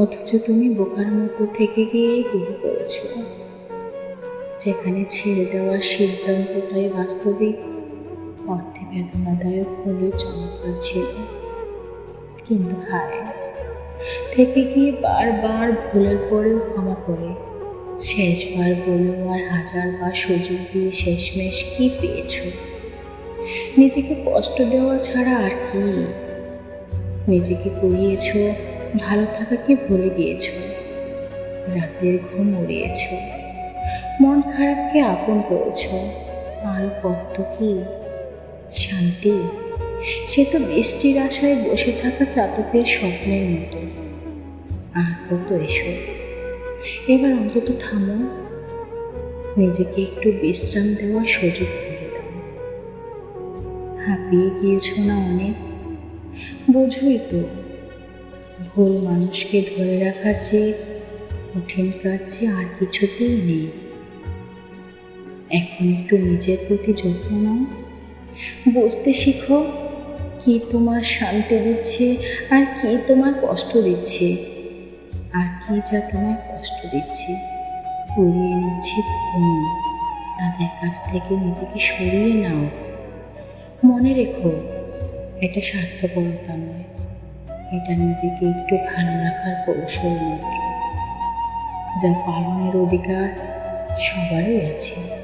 অথচ তুমি বোকার মতো থেকে গিয়েই ভুল করেছ। যেখানে ছেড়ে দেওয়ার সিদ্ধান্তটাই বাস্তবিক, অর্থে বেদনাদায়ক হলেও চমৎকার ছিল। কিন্তু হায়, থেকে গিয়ে বারবার ভুলের পরেও ক্ষমা করে, শেষবার বলেও আর হাজারবার সুযোগ দিয়ে শেষমেশ কি পেয়েছ? নিজেকে কষ্ট দেওয়া ছাড়া আর কি? নিজেকে পড়িয়েছ ভালো থাকাকে ভুলে গিয়েছ। রাতের ঘুম উড়িয়েছ। মন খারাপকে আপন করেছ। আর কত কি? শান্তি? সে তো বৃষ্টির আশায় বসে থাকা চাতকের স্বপ্নের মতো। আর কত এসো। এবার অন্তত থামো। নিজেকে একটু বিশ্রাম দেওয়ার সুযোগ করে দাও। হাঁপিয়ে গিয়েছো না অনেক? বোঝই তো। ভুল মানুষকে ধরে রাখার চেয়ে কঠিন কাজ যে আর কিছুতেই নেই। এখন একটু নিজের প্রতি যত্ন নাও। বুঝতে শিখো কি তোমার শান্তি দিচ্ছে আর কি তোমার কষ্ট দিচ্ছে। আর কি যা তোমায় কষ্ট দিচ্ছে। করিয়ে নিচ্ছে ঘুম। তাদের কাছ থেকে নিজেকে সরিয়ে নাও। মনে রেখো, এটা স্বার্থপরতা নয়। এটা নিজেকে একটু ভালো রাখার কৌশল মাত্র যা পালনের অধিকার সবারই আছে।